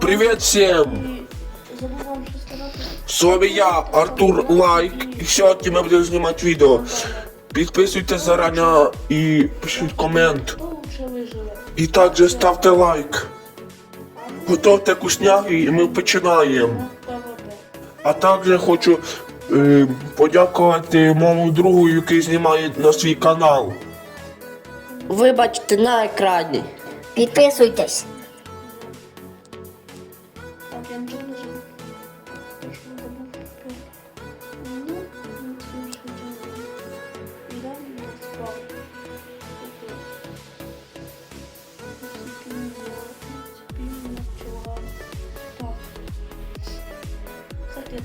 Привіт всім! Що сказати. З вами я, Артур Лайк, і сьогодні ми будемо знімати відео. Підписуйтесь зарані і пишіть комент. Виживе? І також ставте лайк. Готовте кусняги і ми починаємо. А також хочу е, подякувати моєму другу, який знімає на свій канал. Вибачте на екрані. Підписуйтесь.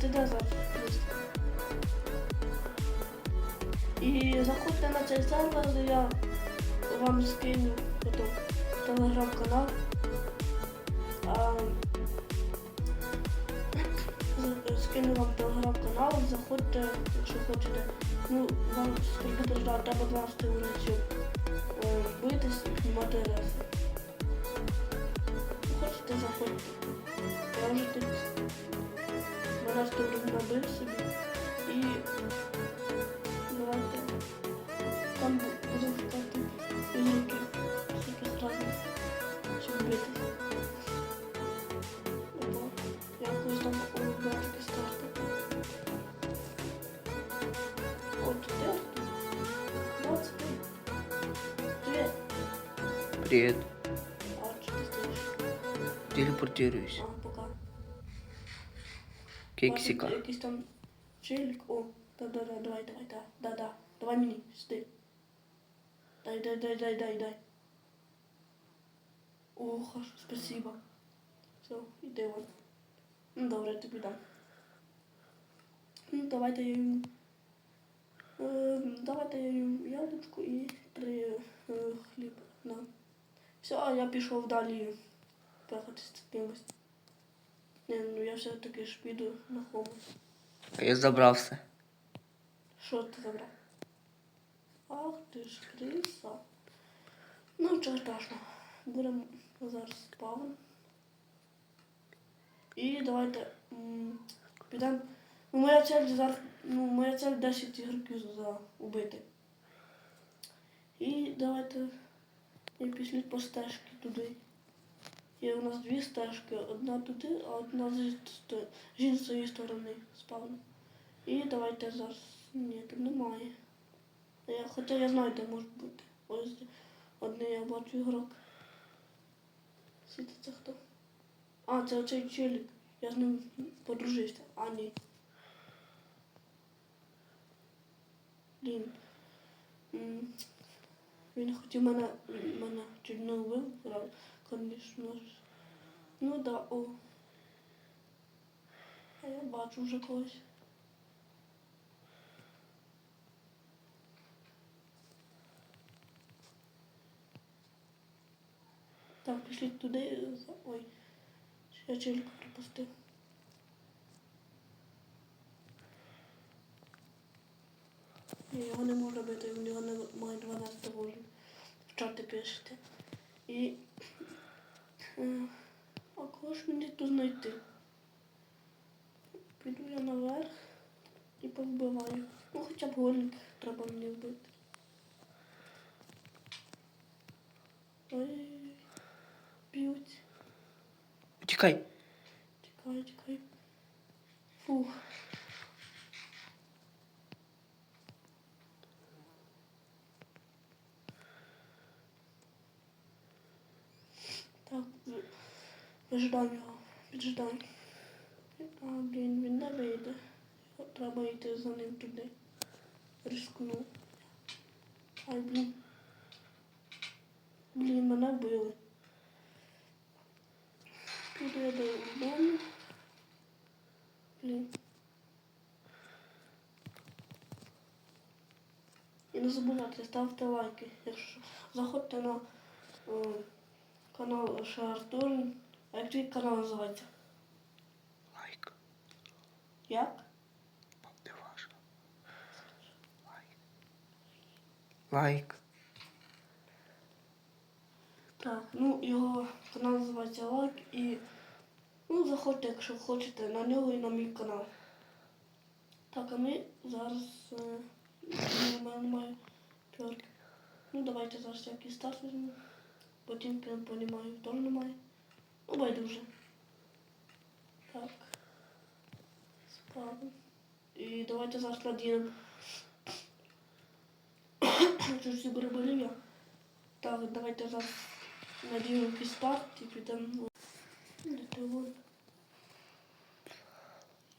Ти де зараз? І заходьте на цей сервер, я вам скину потім телеграм-канал. Скину вам телеграм-канал, заходьте, якщо хочете. Ну, вам скажу прождати, треба 12 вулицю битись і знімати реси. Ну, Хочете, заходьте. Я вже тут 12 вулицю набив собі. І давайте там бу- будемо шукати Привіт. А чи ти стоїш? Телепортируюсь. А, пока. Кексика. Бачите, Якийсь там челік. О, да-да-да, давай, давай, да, да-да. Давай мені, сюди. Дай, дай, дай, дай, дай, дай. О, хорошо, спасибо. Все, іди вон. Ну, добре, тобі дам. Ну, давайте я йому. Е, давайте я йому яблучку і три е, хліб. Да. Все, а я пішов далі пехати з кимось. Не, ну я все-таки ж піду на хому. А я забрався. Що ти забрав? Ах ти ж криса. Ну, нічого страшного. Будемо зараз спавн. І давайте підемо. Ну, моя цель зараз. Ну, моя цель 10 ігроків за убити. І давайте і пішли по стежці туди. Є у нас дві стежки, одна туди, а одна з, іншої сторони спавну. І давайте зараз. Ні, тут немає. Я, хоча я знаю, де може бути. Ось одне я бачу ігрок. Світиться хто? А, це оцей челік. Я з ним подружився. А, ні. Блін. М, Він хотів мене, мене чуть не вбив, ра- звісно ж. Ну да, о. А я бачу вже когось. Так, пішли туди. за- Ой, ще я челіку пропустив. Ні, його не можу робити, в нього немає 12 вольн. В чаті пишете. І. е, А кого ж мені тут знайти? Піду я наверх і повбиваю. Ну хоча б гольник треба мені вбити. Ой, б'ють. Тікай. Тікай, тікай. Фух. Так, ви- вижидаю його, піджидаю. А, блін, він не вийде. Треба йти за ним туди. Рискну. Ай, блін. Блін, мене вбили. Піду я додому. Блін. І не забувайте, ставте лайки. Якщо заходьте на е, канал ще Артур. А як твій канал називається? Лайк. Як? Не важно. Лайк. Лайк. Так, ну його канал називається Лайк і ну, заходьте, якщо хочете, на нього і на мій канал. Так, а ми зараз е, ну, немає п'ятки. Ну давайте зараз якийсь старт візьмемо. Потім я понімаю, теж немає. Ну байдуже. Так. Справа. І давайте зараз надінемо. Чуть переболів я. Так, давайте зараз надінемо якийсь старт і підемо. Де ти вон?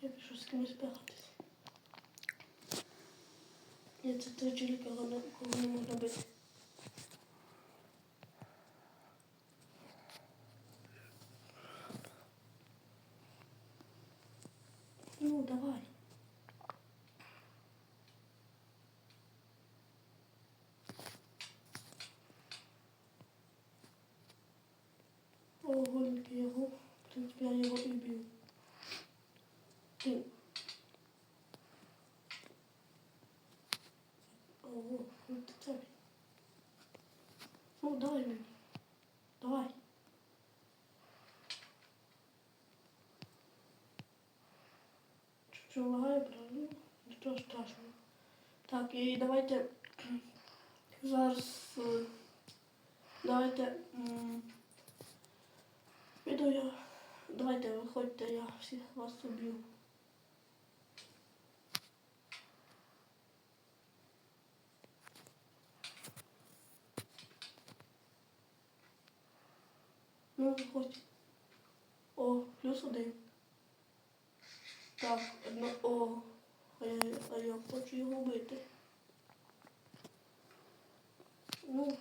Я пішов з кимось бігатись. Ні, це той чоловік, кого не, кого не можна бити. Ну, давай. О, голенький його. В принципі, я його і бив. Ти. Ого, ну ти це. Ну, давай мені. Давай. Чуть-чуть лагає, правда? Ну, Нічого страшного. Так, і давайте зараз е, давайте піду я. Давайте виходьте, я всіх вас уб'ю. Ну, виходь. О, плюс один. Так, одно. О, а я, а я хочу його вбити. Ну.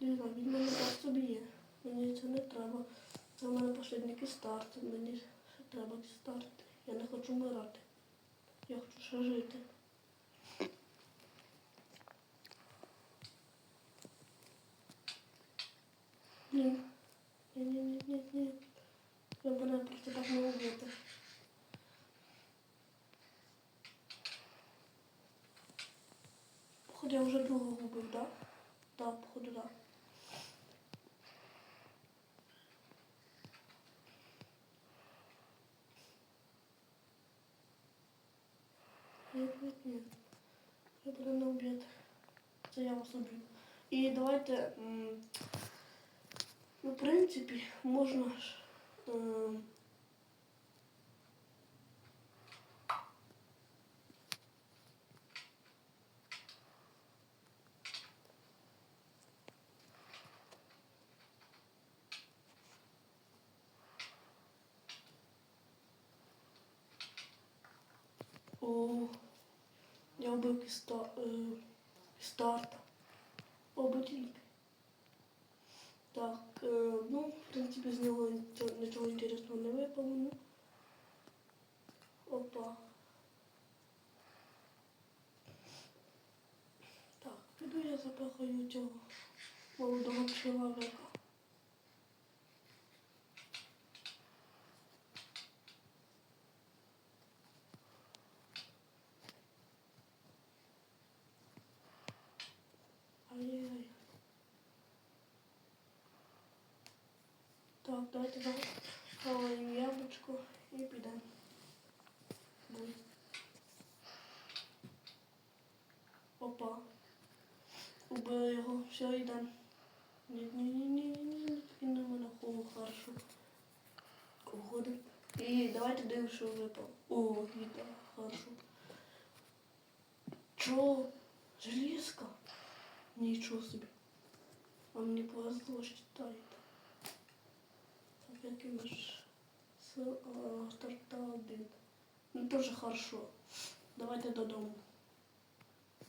Не знаю, він мене так собі є. Мені це не треба. В мене посередники старт. Мені ще треба старт. Я не хочу вмирати. Я хочу ще жити. Ні. Ні, ні, ні, ні, ні. Я мене просто так не вбити. Походу я вже другого вбив, так? Так, походу, так. Нет, нет. Я буду на обід. Це я вас убью. І давайте, ну, в принципі, можна ж. ем, О, вбив кіста, е, старта. О. Так, е, ну, в принципі, з нього нічого інтересного не випало. Ну. Опа. Так, піду я запахаю цього молодого чоловіка. Ай-яй-яй. Так, давайте заховаємо яблучко і підемо. Буй. Опа. Ні, ні, ні, ні, ні, ні, він на холу хорошо. Уходимо. І давайте дивимося, що випав. О, вітер, хорошо. Чо? Железка? Нічого собі. А мені повезло, считайте. Так, який наш с а, старта один. Ну, теж хорошо. Давайте додому.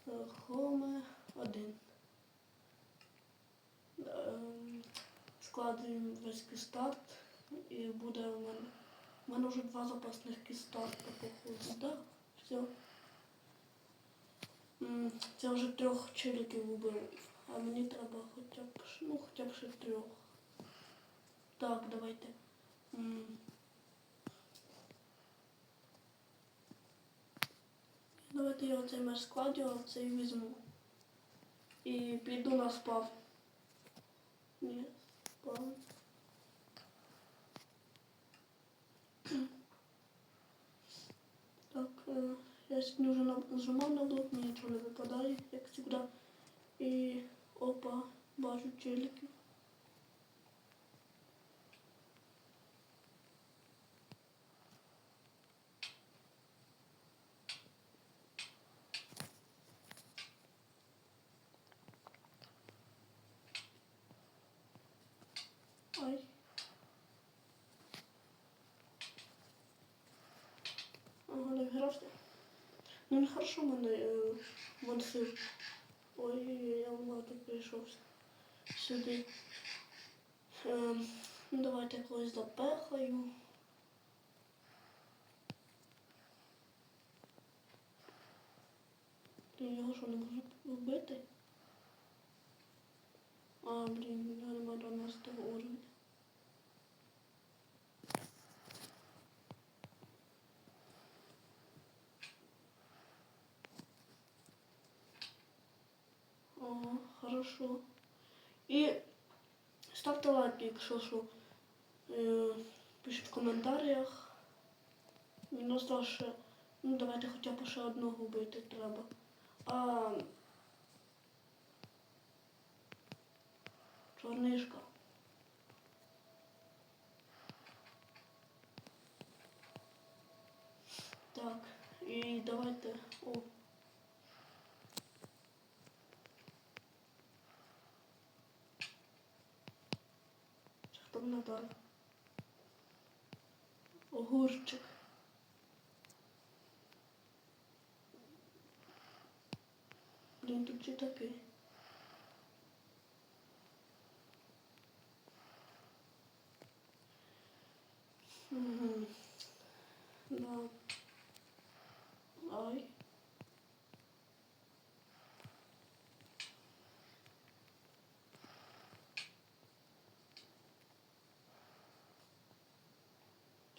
Е, Хоме один. Ем, Складуємо весь кістарт і буде у мене. У мене вже два запасних кістарта, походу. Да? Все. Це вже трьох челіків убив, а мені треба хоча б, ну, хоча б ще трьох. Так, давайте. Давайте я оцей меш складю, а цей візьму. І піду на спав. Ні, спав. Так, е, я сьогодні вже на- нажимав на блок, нічого не випадає, як завжди. І опа, бачу челіків. Ай. Ага, не грався. Ну хорошо мене е, мансив. Ой, я багато прийшов сюди. Ем, ну давайте якогось запехаю. Блін, його що не можу вбити? А, блін, я немає 12 уровня. Хорошо. І ставте лайки, якщо що. Е, пишіть в коментарях. Ну, ще, ну давайте хоча б ще одного вбити треба. А чорнишка. Так, і давайте. О. Далі? Огурчик. Блін, тут чи такий. Угу. Да. Ай.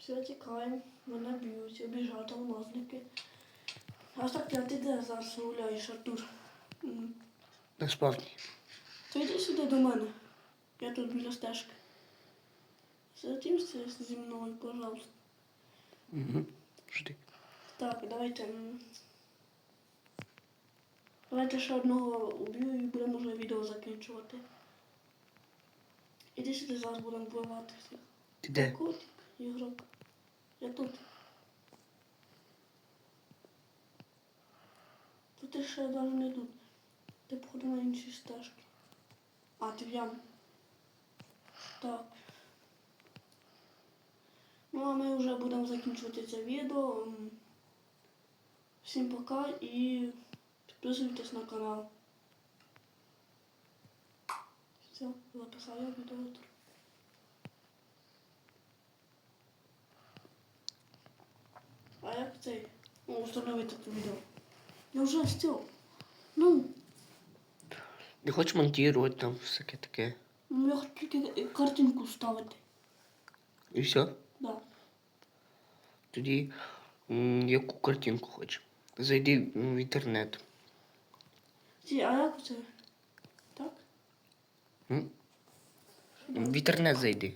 Все, тікаємо, мене б'ють, обіжать алмазники. А так я ти де зараз гуляєш, Артур? На. То йди сюди до мене. Я тут біля стежки. Затімся зі мною, пожалуйста. Угу. Жди. Так, давайте. Давайте ще одного уб'ю і будемо вже відео закінчувати. Іди сюди, зараз будемо вбивати всіх. Ти де? Котик, ігрок. Я тут. Тут ти ще навіть не тут. Ти походу на інші стежки. А, ти в. Так. Ну а ми вже будемо закінчувати це відео. Всім пока і підписуйтесь на канал. Все, записав я відео. А як цей? Ну, установити це відео. Я вже стіл. Ну, Не хочеш монтувати там всяке таке. ну я хочу тільки картинку ставити. І все? Да. Тоді м, яку картинку хочеш? Зайди в інтернет. Ці, а як це? Так? М? В інтернет зайди.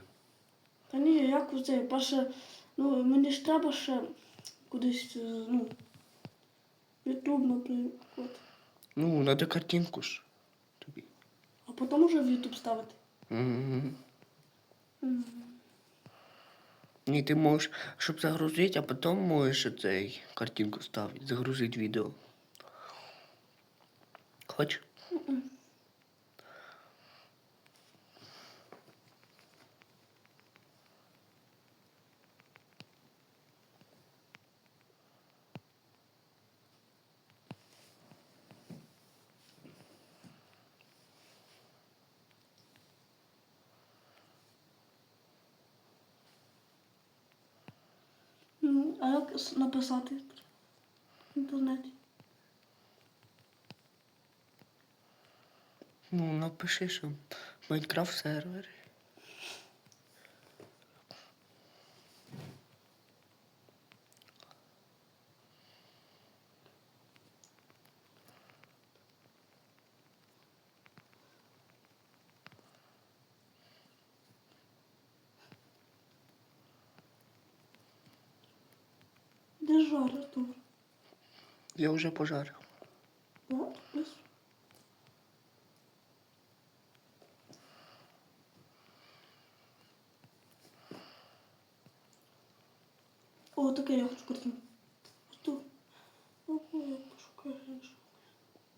Та ні, як це? Перше, ну мені ж треба ще кудись, е, ну, Ютуб, наприклад. Ну, надо картинку ж. Тобі. А потім уже в Ютуб ставити. Ні, ти можеш, щоб загрузити, а потім можеш цей картинку ставити, загрузити відео. Хочеш? М, А як написати в інтернеті? Ну, напиши, що Майнкрафт сервер. Де жар, Артур? Я вже пожарив. О, таке я хочу картинку. Артур. Ну, я пошукаю іншу.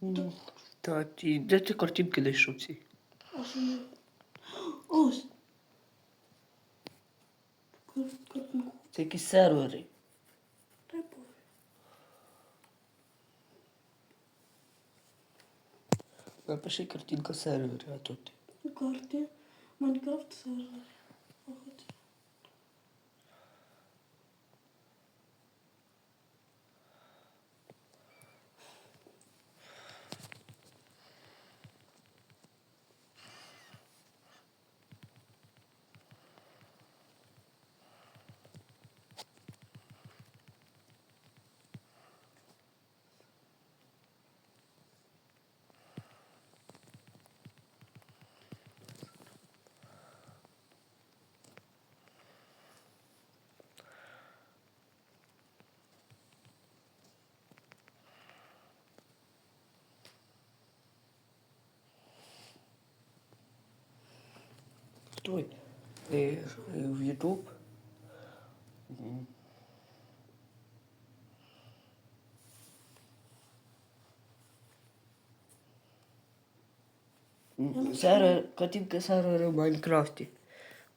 Ну, Та ті, де ти картинки знайшов ці? А що не? Ось. Картинку. Це якісь сервери. Дай Боже. Напиши картинка сервера то. Карти. Майнкрафт сервер. Стой. Е, е, в Ютуб. Сервер, картинка сервера в Майнкрафті.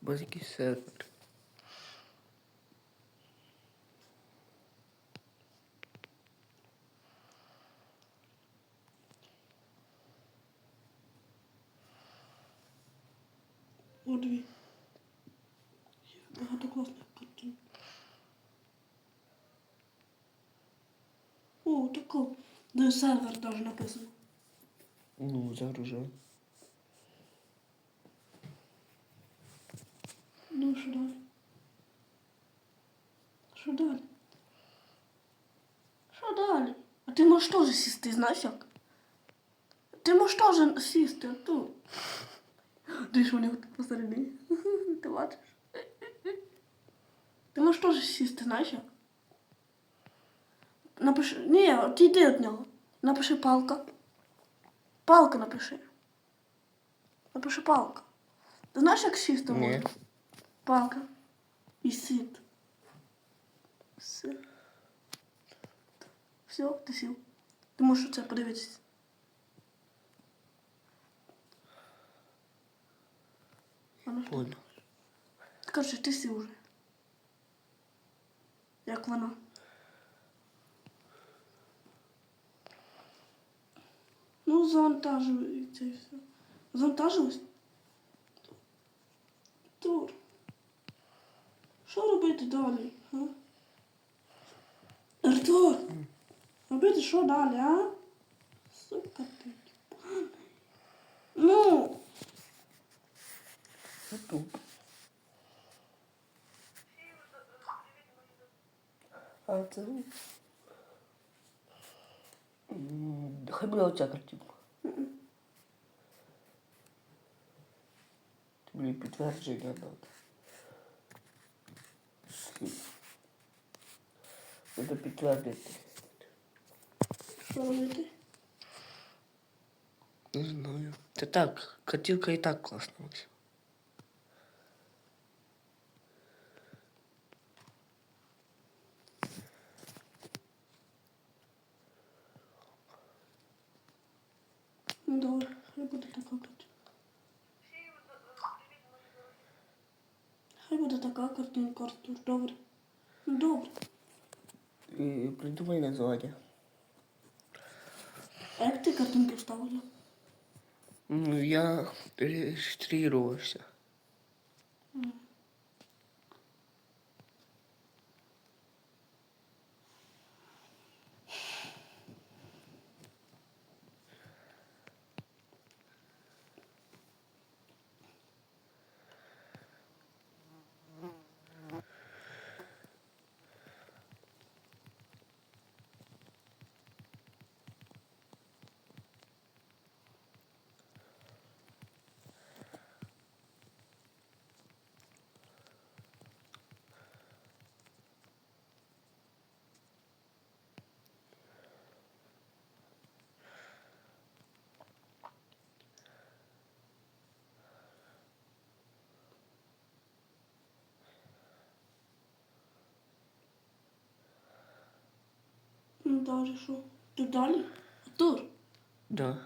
Бо якийсь сервер. О, дві. Є багато класних картин. О, тако. Де сервер даже написано. Ну, загружаю. Ну, що далі? Що далі? Що далі? А ти можеш теж сісти, знаєш як? Ти можеш теж сісти, а тут. Дивиш, вони тут посередині. Ти бачиш? Ти можеш теж сісти, знаєш як? Напиши. Ні, ти йди від нього. Напиши палка. Палка напиши. Напиши палка. Ти знаєш, як сісти Ні. можна? Палка. І сит. Все. Все, ти сів. Ти можеш це подивитися. Вона Понял. Коротше, ти сів уже. Як вона. Ну, завантажується і все. Завантажилось? Тур. Що робити далі? А? Артур! Робити що далі, а? Сука ти. поганий. Ну. А Хай буде оця картинка. Ти мені підтвердження надо. Треба підтвердити. що робити? Не знаю. Та так, картинка і так класна. Буде така картинка. Хай буде така картинка, Артур. Добре. Ну, Добре. І придумай названня. А як ти картинки вставила? Ну, я реєструвався. Що? Тут далі? Артур? Да.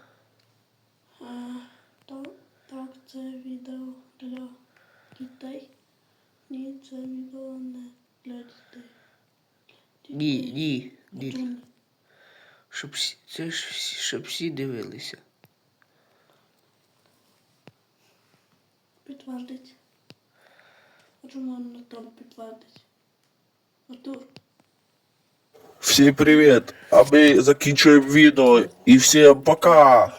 А, то, так, це відео для дітей. Ні, це відео не для дітей. Ні, ні, ні. Щоб всі, це ж всі- щоб всі дивилися. Підтвердить. А чому не там підтвердить? Артур, Всім привіт! А ми закінчуємо відео і всім пока!